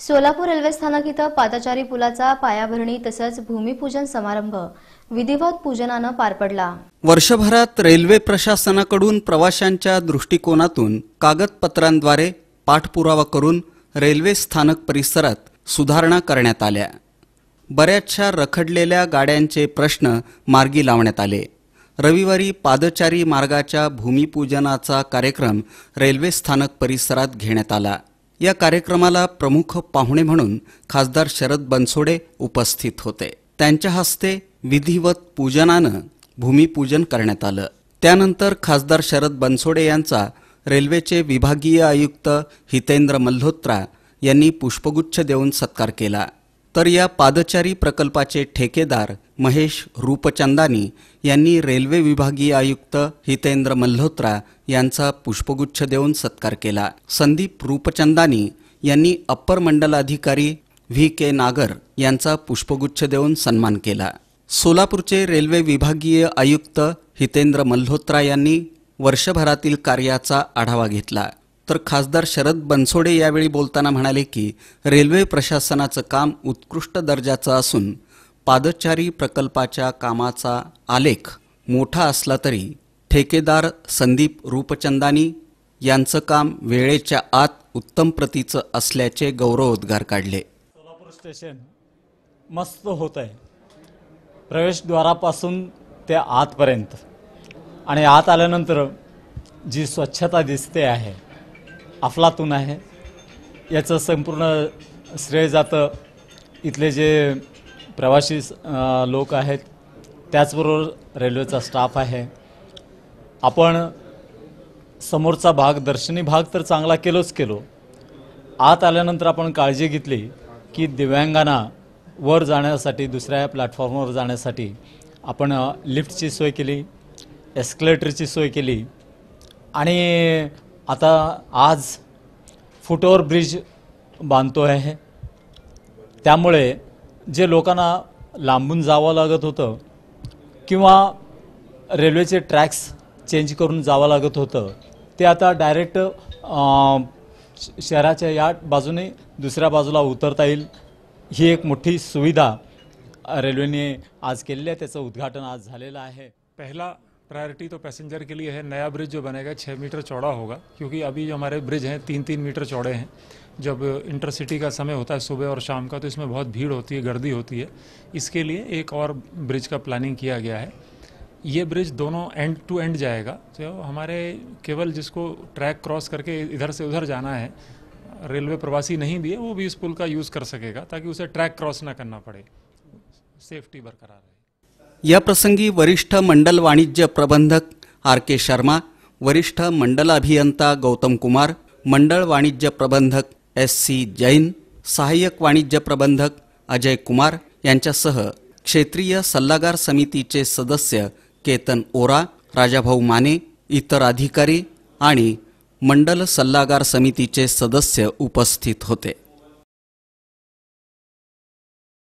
Solapur railway स्थानक इथं पादचारी पुलाचा पायाभरणी तसंच भूमिपूजन समारंभ. विधिवत पूजनानं पार पडला. वर्षभरात रेल्वे प्रशासनाकडून प्रवाशांच्या दृष्टिकोनातून कागदपत्रांद्वारे पाठपुरावा करून रेल्वे स्थानक परिसरात सुधारणा करण्यात आल्या. बऱ्याचशा रखडलेल्या गाड्यांचे प्रश्न मार्गी लावण्यात आले. रविवारी पादचारी मार्गाच्या भूमिपूजनाचा कार्यक्रम रेल्वे स्थानक परिसरात घेण्यात आला. या कार्यक्रमाला प्रमुख पाहुणे म्हणून खासदार शरद बनसोडे उपस्थित होते. त्यांच्या हस्ते विधिवत पूजनानं भूमिपूजन करण्यात आलं. त्यानंतर खासदार शरद बनसोडे यांचा रेल्वेचे विभागीय आयुक्त हितेंद्र मल्होत्रा यांनी पुष्पगुच्छ देऊन सत्कार केला. तर या पादचारी प्रकल्पाचे ठेकेदार महेश रूपचंदानी यांनी रेल्वे विभागीय आयुक्त हितेंद्र मल्होत्रा यांचा पुष्पगुच्छ देऊन सत्कार केला. संदीप रूपचंदानी यांनी अप्पर मंडलाधिकारी व्ही के नागर यांचा पुष्पगुच्छ देऊन सन्मान केला. सोलापूरचे रेल्वे विभागीय आयुक्त हितेंद्र मल्होत्रा यांनी वर्षभरातील कार्याचा आढावा घेतला. तर खासदार शरद बनसोडे यावेळी बोलताना म्हणाले की रेल्वे प्रशासनाचं काम उत्कृष्ट दर्जाचं असून पादचारी प्रकल्पाच्या कामाचा आलेख मोठा असला तरी ठेकेदार संदीप रूपचंदानी यांचं काम वेळेच्या आत उत्तम प्रतीचं असल्याचे गौरवोद्गार काढले. सोलापूर स्टेशन मस्त होत आहे. प्रवेशद्वारापासून ते आतपर्यंत. आणि आत आल्यानंतर जी स्वच्छता दिसते आहे अफलातून आहे. याचं संपूर्ण श्रेय जातं इथले जे प्रवासी लोक आहेत त्याचबरोबर रेल्वेचा स्टाफ आहे. आपण समोरचा भाग दर्शनी भाग तर चांगला केलोच केलो. आत आल्यानंतर आपण काळजी घेतली की दिव्यांगांना वर जाण्यासाठी दुसऱ्या प्लॅटफॉर्मवर जाण्यासाठी आपण लिफ्टची सोय केली एस्कलेटरची सोय केली आणि आता आज फुटओव्हर ब्रिज बांधतो आहे त्यामुळे जे लोकांना लांबून जावं लागत होतं किंवा रेल्वेचे ट्रॅक्स चेंज करून जावं लागत होतं ते आता डायरेक्ट शहराच्या या बाजूने दुसऱ्या बाजूला उतरता येईल ही एक मोठी सुविधा रेल्वेने आज केलेली आहे. त्याचं उद्घाटन आज झालेलं आहे. पहिला प्रायोरिटी तो पैसेंजर के लिए है, नया ब्रिज जो बनेगा छः मीटर चौड़ा होगा, क्योंकि अभी जो हमारे ब्रिज हैं तीन तीन मीटर चौड़े हैं। जब इंटरसिटी का समय होता है सुबह और शाम का तो इसमें बहुत भीड़ होती है, गर्दी होती है। इसके लिए एक और ब्रिज का प्लानिंग किया गया है। ये ब्रिज दोनों एंड टू एंड जाएगा। तो हमारे केवल जिसको ट्रैक क्रॉस करके इधर से उधर जाना है, रेलवे प्रवासी नहीं भी है, वो भी इस पुल का यूज़ कर सकेगा, ताकि उसे ट्रैक क्रॉस ना करना पड़े। सेफ्टी बरकरार रहे। या प्रसंगी वरिष्ठ मंडल वाणिज्य प्रबंधक आर के शर्मा वरिष्ठ मंडल अभियंता गौतम कुमार मंडळ वाणिज्य प्रबंधक एस सी जैन सहाय्यक वाणिज्य प्रबंधक अजय कुमार यांच्यासह क्षेत्रीय सल्लागार समितीचे सदस्य केतन ओरा राजाभाऊ माने इतर अधिकारी आणि मंडल सल्लागार समितीचे सदस्य उपस्थित होते.